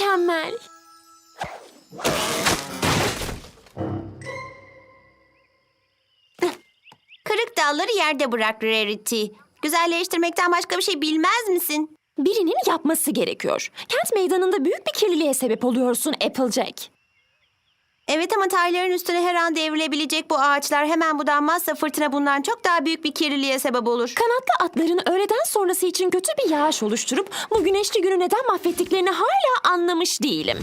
Mükemmel. Kırık dalları yerde bırak Rarity. Güzelleştirmekten başka bir şey bilmez misin? Birinin yapması gerekiyor. Kent meydanında büyük bir kirliliğe sebep oluyorsun Applejack. Evet ama tayların üstüne her an devrilebilecek bu ağaçlar hemen budanmazsa fırtına bundan çok daha büyük bir kirliliğe sebep olur. Kanatlı atların öğleden sonrası için kötü bir yağış oluşturup bu güneşli günü neden mahvettiklerini hala anlamış değilim.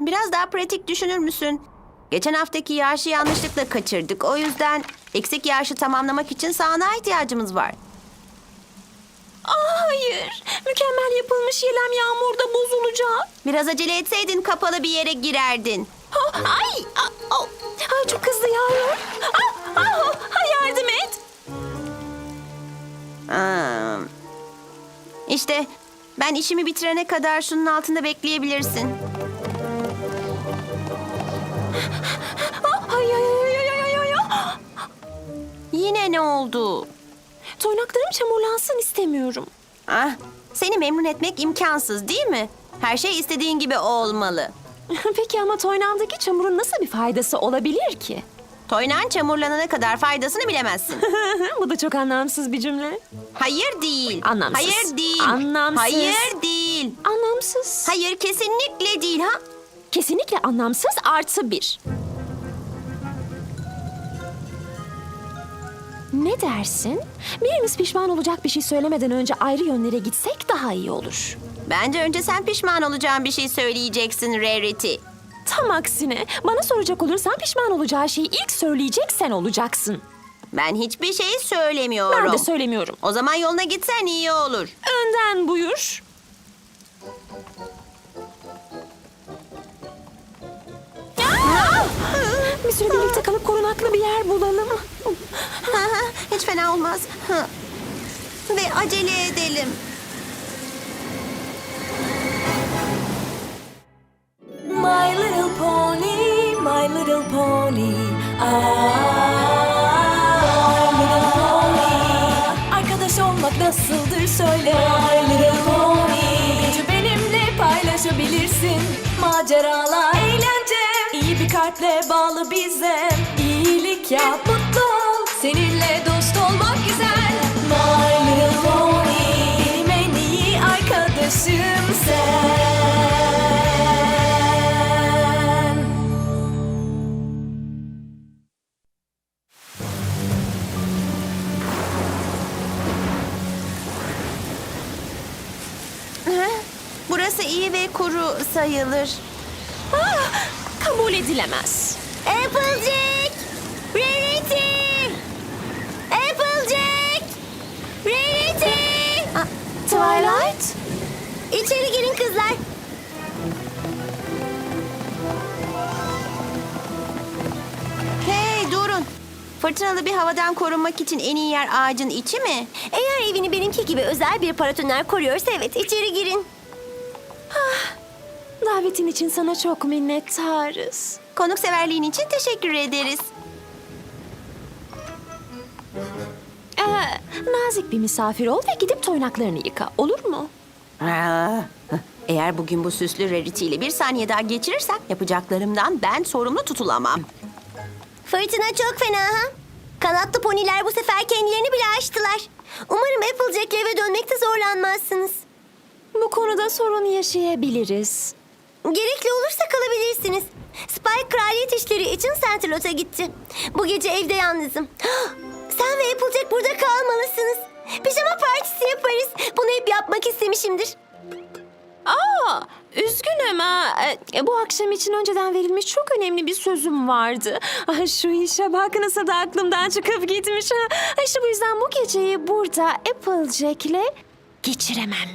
Biraz daha pratik düşünür müsün? Geçen haftaki yağışı yanlışlıkla kaçırdık. O yüzden eksik yağışı tamamlamak için sağanağa ihtiyacımız var. Aa, hayır. Mükemmel yapılmış yelem yağmurda bozulacak. Biraz acele etseydin kapalı bir yere girerdin. Ha, ay, a- au. Ay, çok hızlı yağıyor. Ah, ah, ah, yardım et. Aa, İşte ben işimi bitirene kadar şunun altında bekleyebilirsin. Ah, Ay, ay, ay, ay, ay, ay, ay. Yine ne oldu? Toynaklarım çamurlansın istemiyorum. Ah, seni memnun etmek imkansız değil mi? Her şey istediğin gibi olmalı. Peki ama toynağımdaki çamurun nasıl bir faydası olabilir ki? Toynan çamurlanana kadar faydasını bilemezsin. Bu da çok anlamsız bir cümle. Hayır değil. Anlamsız. Hayır değil. Anlamsız. Hayır değil. Anlamsız. Hayır kesinlikle değil ha. Kesinlikle anlamsız artı bir. Ne dersin? Birimiz pişman olacak bir şey söylemeden önce ayrı yönlere gitsek daha iyi olur. Bence önce sen pişman olacağın bir şey söyleyeceksin Rarity. Tam aksine bana soracak olursan pişman olacağı şeyi ilk söyleyecek sen olacaksın. Ben hiçbir şey söylemiyorum. Ben de söylemiyorum. O zaman yoluna gitsen iyi olur. Önden buyur. Bir süre birlikte kalıp korunaklı bir yer bulalım. Hiç fena olmaz. Ve acele edelim. My little pony, my little pony. Ah, my little pony. Arkadaş olmak nasıldır söyle. My little pony. Gücü benimle paylaşabilirsin. Maceralar, eğlence. İyi bir kalple bağlı bize. İyilik yap, mutlu. Seninle dost olmak güzel. My little pony. Benim en iyi arkadaşım sen. Burası iyi ve kuru sayılır. Ah, kabul edilemez. Applejack! Rarity! Applejack! Rarity! Twilight? İçeri girin kızlar. Hey durun. Fırtınalı bir havadan korunmak için en iyi yer ağacın içi mi? Eğer evini benimki gibi özel bir paratoner koruyorsa evet içeri girin. Davetin için sana çok minnettarız. Konukseverliğin için teşekkür ederiz. Ee, nazik bir misafir ol ve gidip toynaklarını yıka. Olur mu? Aa, Eğer bugün bu süslü Rarity ile bir saniye daha geçirirsem yapacaklarımdan ben sorumlu tutulamam. Fırtına çok fena ha? Kanatlı poniler bu sefer kendilerini bile aştılar. Umarım Applejack'le eve dönmekte zorlanmazsınız. Bu konuda sorun yaşayabiliriz. Gerekli olursa kalabilirsiniz. Spike kraliyet işleri için Centerlot'a gitti. Bu gece evde yalnızım. Sen ve Applejack burada kalmalısınız. Pijama partisi yaparız. Bunu hep yapmak istemişimdir. Aa, üzgünüm ha. Ee, Bu akşam için önceden verilmiş çok önemli bir sözüm vardı. Ah, Şu işe bak nasıl da aklımdan çıkıp gitmiş. ha. İşte bu yüzden bu geceyi burada Applejack'le geçiremem.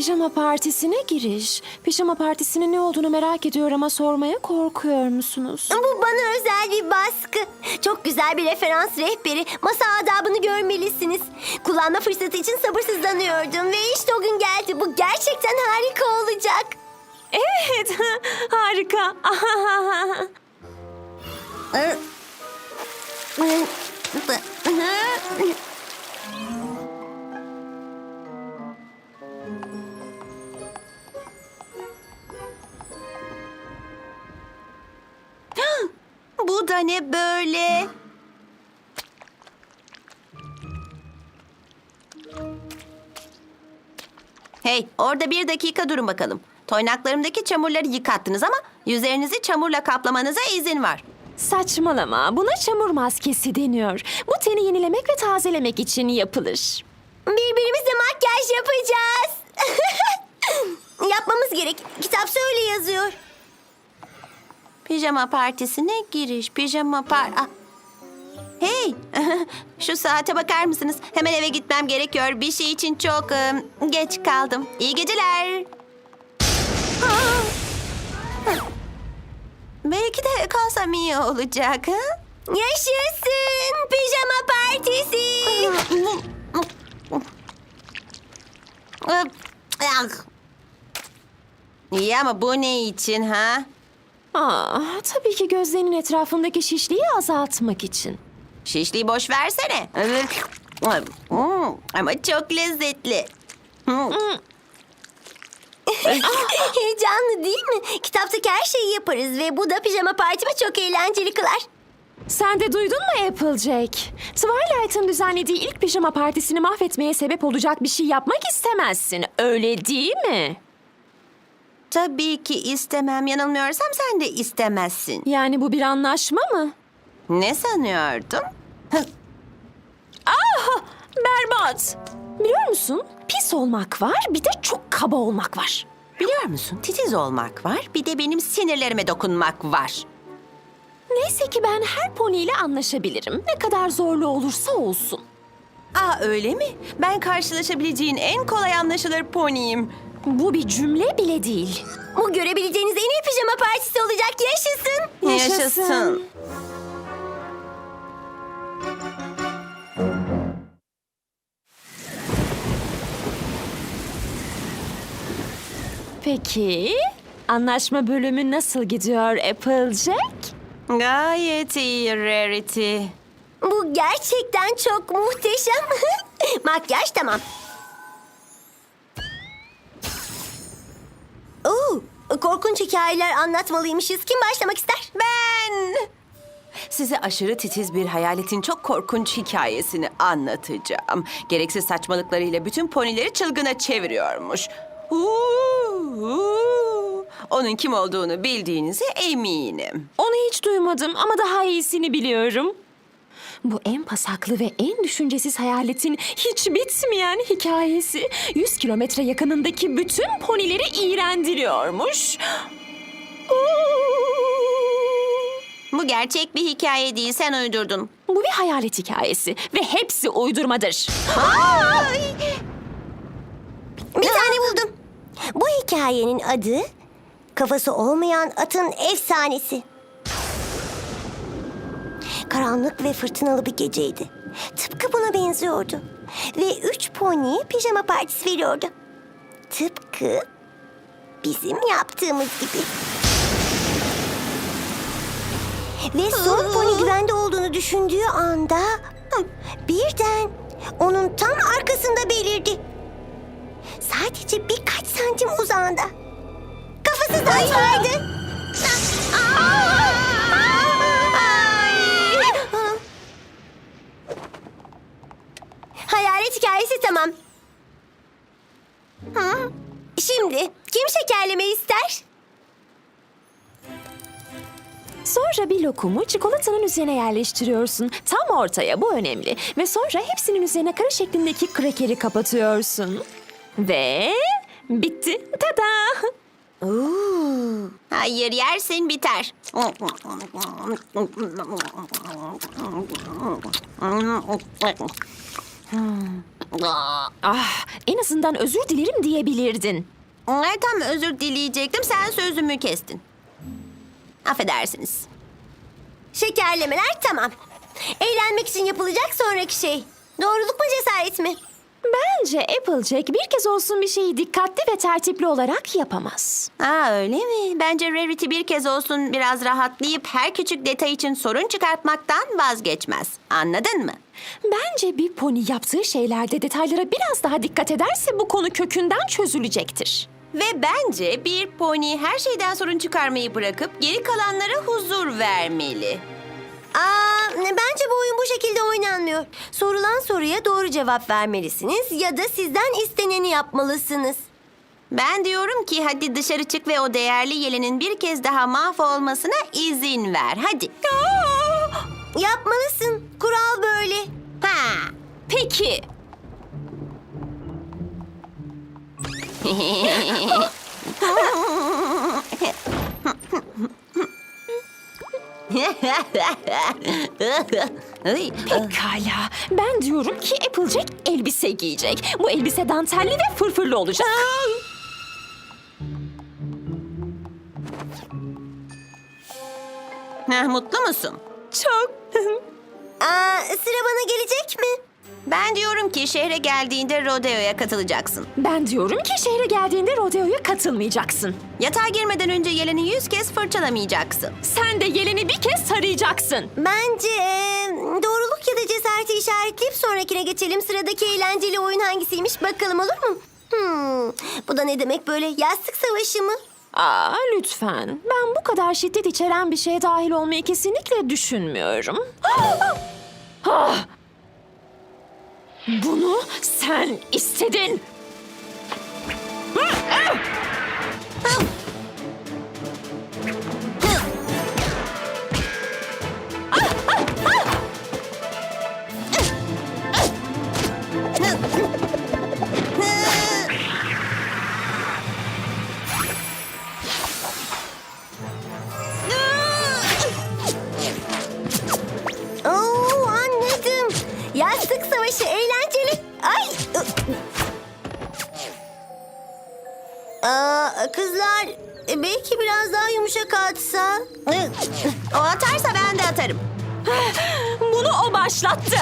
Pijama partisine giriş. Pijama partisinin ne olduğunu merak ediyor ama sormaya korkuyor musunuz? Bu bana özel bir baskı. Çok güzel bir referans rehberi. Masa adabını görmelisiniz. Kullanma fırsatı için sabırsızlanıyordum ve işte o gün geldi. Bu gerçekten harika olacak. Evet, harika. Bu da ne böyle? Hey, orada bir dakika durun bakalım. Toynaklarımdaki çamurları yıkattınız ama yüzlerinizi çamurla kaplamanıza izin var. Saçmalama. Buna çamur maskesi deniyor. Bu teni yenilemek ve tazelemek için yapılır. Birbirimize makyaj yapacağız. Yapmamız gerek. Kitapta öyle yazıyor. Pijama partisine giriş, pijama par... Ah. Hey, şu saate bakar mısınız? Hemen eve gitmem gerekiyor. Bir şey için çok ım, geç kaldım. İyi geceler. Ah. Belki de kalsam iyi olacak. Ha? Yaşasın pijama partisi. İyi ama bu ne için ha? Aa, tabii ki gözlerinin etrafındaki şişliği azaltmak için. Şişliği boş versene. Hmm, Ama çok lezzetli. Hmm. Heyecanlı değil mi? Kitaptaki her şeyi yaparız ve bu da pijama partimi çok eğlenceli kılar. Sen de duydun mu Applejack? Twilight'ın düzenlediği ilk pijama partisini mahvetmeye sebep olacak bir şey yapmak istemezsin. Öyle değil mi? Tabii ki istemem. Yanılmıyorsam sen de istemezsin. Yani bu bir anlaşma mı? Ne sanıyordun? Berbat. Biliyor musun? Pis olmak var, bir de çok kaba olmak var. Biliyor musun? Titiz olmak var. Bir de benim sinirlerime dokunmak var. Neyse ki ben her poniyle anlaşabilirim. Ne kadar zorlu olursa olsun. Aa öyle mi? Ben karşılaşabileceğin en kolay anlaşılır poniyim. Bu bir cümle bile değil. Bu görebileceğiniz en iyi pijama partisi olacak. Yaşasın. Yaşasın. Peki, anlaşma bölümü nasıl gidiyor Applejack? Gayet iyi Rarity. Bu gerçekten çok muhteşem. Makyaj tamam. Oo, korkunç hikayeler anlatmalıymışız. Kim başlamak ister? Ben size aşırı titiz bir hayaletin çok korkunç hikayesini anlatacağım. Gereksiz saçmalıklarıyla bütün ponileri çılgına çeviriyormuş. Uuu, Onun kim olduğunu bildiğinize eminim. Onu hiç duymadım ama daha iyisini biliyorum. Bu en pasaklı ve en düşüncesiz hayaletin hiç bitmeyen hikayesi 100 kilometre yakınındaki bütün ponileri iğrendiriyormuş. Bu gerçek bir hikaye değil, sen uydurdun. Bu bir hayalet hikayesi ve hepsi uydurmadır. Bir tane buldum. Bu hikayenin adı Kafası Olmayan Atın Efsanesi. Karanlık ve fırtınalı bir geceydi. Tıpkı buna benziyordu. Ve üç pony pijama partisi veriyordu. Tıpkı bizim yaptığımız gibi. Ve son pony güvende olduğunu düşündüğü anda birden onun tam arkasında belirdi. Sadece birkaç santim uzağında. Kafası saçmaydı. Hayalet hikayesi tamam. Hı? Şimdi kim şekerleme ister? Sonra bir lokumu çikolatanın üzerine yerleştiriyorsun. Tam ortaya bu önemli. Ve sonra hepsinin üzerine kare şeklindeki krakeri kapatıyorsun. Ve bitti. Tada! Hayır, yersin biter. Ah, en azından özür dilerim diyebilirdin. Ay, Tam özür dileyecektim, sen sözümü kestin. Affedersiniz. Şekerlemeler tamam. Eğlenmek için yapılacak sonraki şey. Doğruluk mu cesaret mi? Bence Applejack bir kez olsun bir şeyi dikkatli ve tertipli olarak yapamaz. Aa öyle mi? Bence Rarity bir kez olsun biraz rahatlayıp her küçük detay için sorun çıkartmaktan vazgeçmez. Anladın mı? Bence bir pony yaptığı şeylerde detaylara biraz daha dikkat ederse bu konu kökünden çözülecektir. Ve bence bir pony her şeyden sorun çıkarmayı bırakıp geri kalanlara huzur vermeli. Aa, bence bu oyun bu şekilde oynanmıyor. Sorulan soruya doğru cevap vermelisiniz ya da sizden isteneni yapmalısınız. Ben diyorum ki hadi dışarı çık ve o değerli yelenin bir kez daha mahvolmasına izin ver. Hadi. Yapmalısın. Kural böyle. Ha. Peki. Pekala. Ben diyorum ki Applejack elbise giyecek. Bu elbise dantelli ve fırfırlı olacak. ha, mutlu musun? Çok. Aa, sıra bana gelecek mi? Ben diyorum ki şehre geldiğinde rodeoya katılacaksın. Ben diyorum ki şehre geldiğinde rodeoya katılmayacaksın. Yatağa girmeden önce yeleni yüz kez fırçalamayacaksın. Sen de yeleni bir kez tarayacaksın. Bence e, doğruluk ya da cesareti işaretleyip sonrakine geçelim. Sıradaki eğlenceli oyun hangisiymiş bakalım olur mu? Hmm, bu da ne demek böyle yastık savaşı mı? Aa, lütfen. Ben bu kadar şiddet içeren bir şeye dahil olmayı kesinlikle düşünmüyorum. Ah! Bunu sen istedin. Aa, kızlar e, belki biraz daha yumuşak atsa. O atarsa ben de atarım. Bunu o başlattı.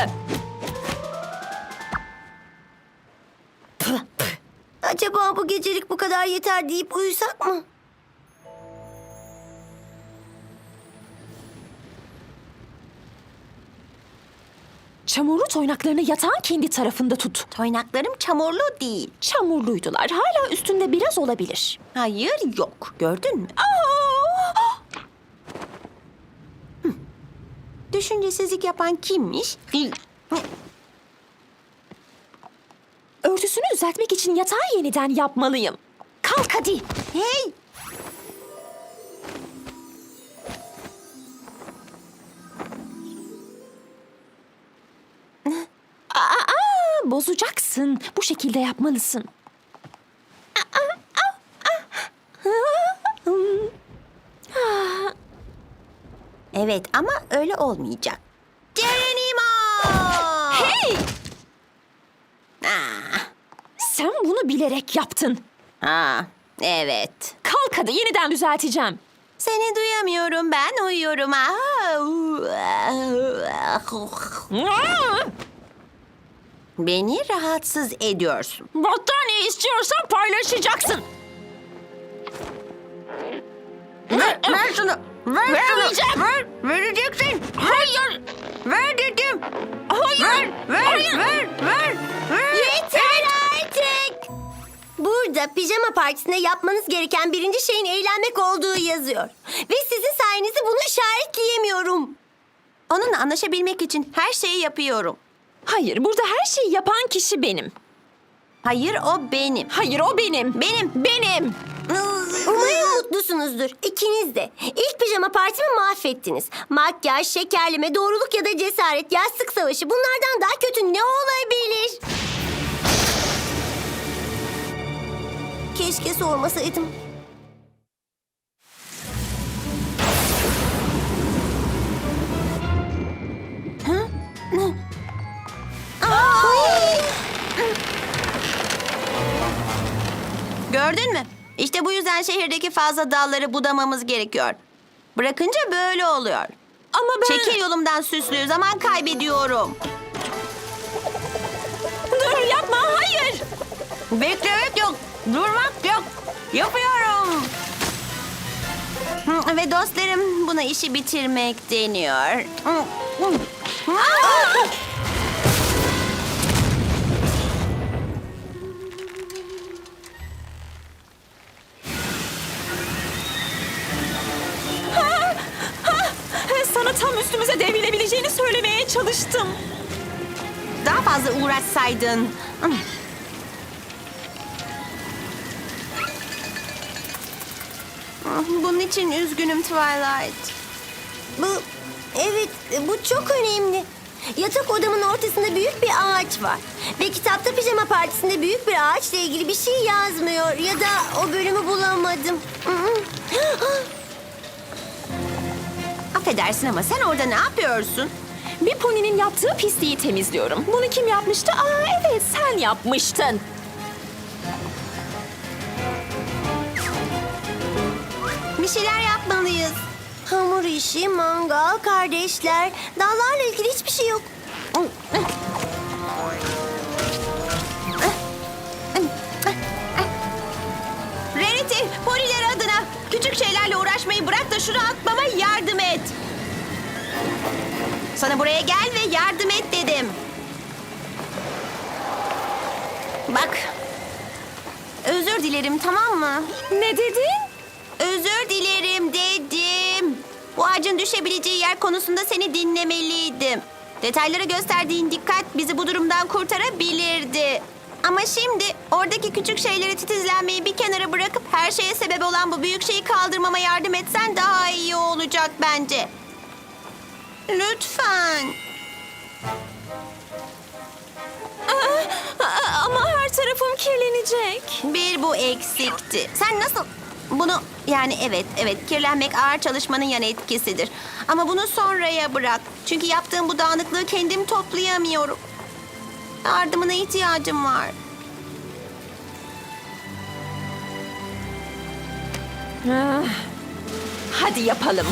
Acaba bu gecelik bu kadar yeter deyip uyusak mı? Çamurlu toynaklarını yatağın kendi tarafında tut. Toynaklarım çamurlu değil. Çamurluydular. Hala üstünde biraz olabilir. Hayır yok. Gördün mü? Hı. Düşüncesizlik yapan kimmiş? Örtüsünü düzeltmek için yatağı yeniden yapmalıyım. Kalk hadi. Hey! Bozacaksın. Bu şekilde yapmalısın. Evet ama öyle olmayacak. Geronimo! Hey! Ah, Sen bunu bilerek yaptın. ha, evet. Kalk hadi yeniden düzelteceğim. Seni duyamıyorum ben uyuyorum. Ah, Beni rahatsız ediyorsun. Battaniye istiyorsan paylaşacaksın. Ver, ver şunu. Ver Vermeyeceğim. şunu. Ver, vereceksin. Hayır. Ver dedim. Hayır. Ver, ver, Hayır. ver, ver, ver. Yeter artık. Burada pijama partisinde yapmanız gereken birinci şeyin eğlenmek olduğu yazıyor. Ve sizin sayenizde bunu işaretleyemiyorum. Onunla anlaşabilmek için her şeyi yapıyorum. Hayır, burada her şeyi yapan kişi benim. Hayır o benim. Hayır, o benim. Benim. Benim. Umarım mutlusunuzdur. İkiniz de. İlk pijama partimi mahvettiniz. Makyaj, şekerleme, doğruluk ya da cesaret, yastık savaşı bunlardan daha kötü ne olabilir? Keşke sormasaydım. Gördün mü? İşte bu yüzden şehirdeki fazla dalları budamamız gerekiyor. Bırakınca böyle oluyor. Ama ben... Çekil yolumdan süslü zaman kaybediyorum. Dur yapma. Beklemek yok. Durmak yok. Yapıyorum. Hı, Ve dostlarım buna işi bitirmek deniyor. Hı, hı. Aa! Çalıştım. Daha fazla uğraşsaydın. Hı. Bunun için üzgünüm Twilight. Bu, evet bu çok önemli. Yatak odamın ortasında büyük bir ağaç var. Ve kitapta pijama partisinde büyük bir ağaçla ilgili bir şey yazmıyor. Ya da o bölümü bulamadım. Hı. Affedersin ama sen orada ne yapıyorsun? Bir poninin yaptığı pisliği temizliyorum. Bunu kim yapmıştı? Aa evet sen yapmıştın. Bir şeyler yapmalıyız. Hamur işi, mangal, kardeşler. Dallarla ilgili hiçbir şey yok. Rarity, poniler adına küçük şeylerle uğraşmayı bırak da şunu atmama yardım et. Sana buraya gel ve yardım et dedim. Bak. Özür dilerim tamam mı? Ne dedin? Özür dilerim dedim. Bu ağacın düşebileceği yer konusunda seni dinlemeliydim. Detaylara gösterdiğin dikkat bizi bu durumdan kurtarabilirdi. Ama şimdi oradaki küçük şeyleri titizlenmeyi bir kenara bırakıp her şeye sebep olan bu büyük şeyi kaldırmama yardım etsen daha iyi olacak bence. Lütfen. Aa, ama her tarafım kirlenecek. Bir bu eksikti. Sen nasıl bunu yani evet evet kirlenmek ağır çalışmanın yan etkisidir. Ama bunu sonraya bırak. Çünkü yaptığım bu dağınıklığı kendim toplayamıyorum. Yardımına ihtiyacım var. Ah, Hadi yapalım.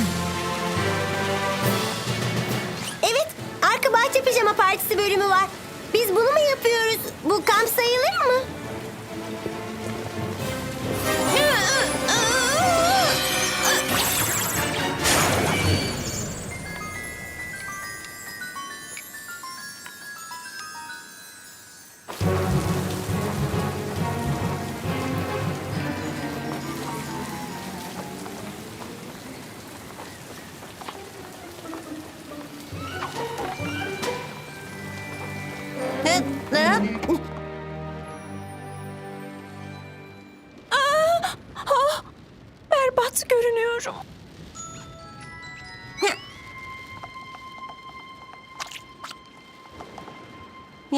Arka bahçe pijama partisi bölümü var. Biz bunu mu yapıyoruz? Bu kamp sayılır mı?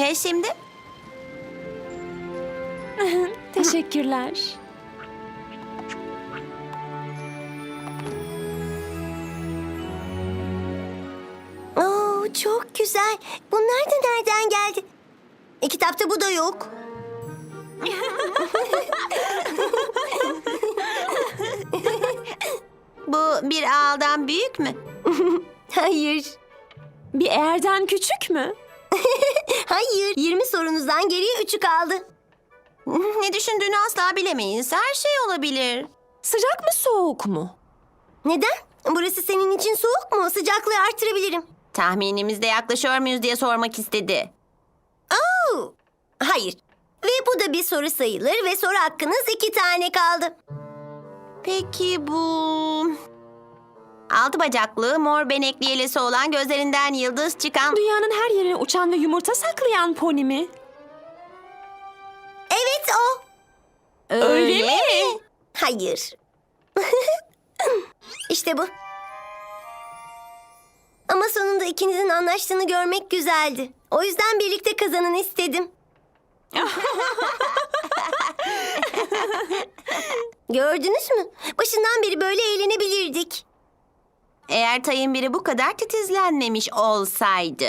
Ya şimdi? Teşekkürler. Oo, çok güzel. Bunlar da nereden geldi? E, kitapta bu da yok. Bu bir ağaldan büyük mü? Hayır. Bir eğerden küçük mü? Hayır. 20 sorunuzdan geriye 3'ü kaldı. Ne düşündüğünü asla bilemeyiz. Her şey olabilir. Sıcak mı soğuk mu? Neden? Burası senin için soğuk mu? Sıcaklığı artırabilirim. Tahminimizde yaklaşıyor muyuz diye sormak istedi. Oo, hayır. Ve bu da bir soru sayılır ve soru hakkınız iki tane kaldı. Peki bu... Altı bacaklı, mor benekli yelesi olan gözlerinden yıldız çıkan... Dünyanın her yerine uçan ve yumurta saklayan pony mi? Evet o. Öyle mi? Hayır. işte bu. Ama sonunda ikinizin anlaştığını görmek güzeldi. O yüzden birlikte kazanın istedim. Gördünüz mü? Başından beri böyle eğlenebilirdik. Eğer tayın biri bu kadar titizlenmemiş olsaydı...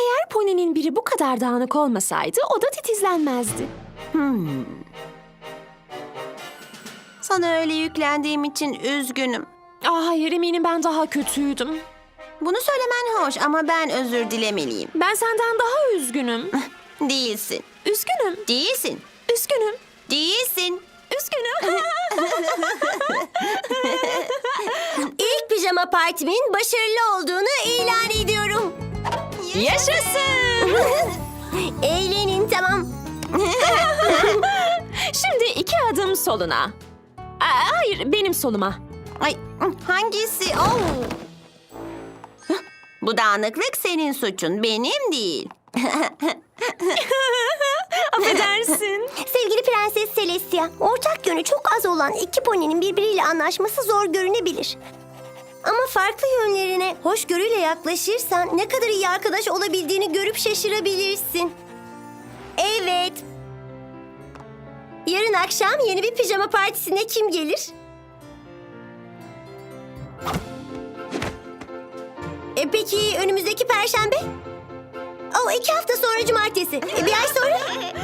Eğer poninin biri bu kadar dağınık olmasaydı o da titizlenmezdi. Sana öyle yüklendiğim için üzgünüm. Aa, hayır eminim ben daha kötüydüm. Bunu söylemen hoş ama ben özür dilemeliyim. Ben senden daha üzgünüm. Değilsin. Üzgünüm. Değilsin. Üzgünüm. Değilsin. Üzgünüm. İlk pijama partimin başarılı olduğunu ilan ediyorum. Yaşasın. Eğlenin tamam. Şimdi iki adım soluna. Aa, hayır, benim soluma. Ay hangisi? Oh. Bu dağınıklık senin suçun, benim değil. Affedersin. Sevgili Prenses Celestia, ortak yönü çok az olan iki poninin birbiriyle anlaşması zor görünebilir. Ama farklı yönlerine hoşgörüyle yaklaşırsan ne kadar iyi arkadaş olabildiğini görüp şaşırabilirsin. Evet. Yarın akşam yeni bir pijama partisine kim gelir? E peki önümüzdeki perşembe? O iki hafta sonra cumartesi. E, bir ay sonra?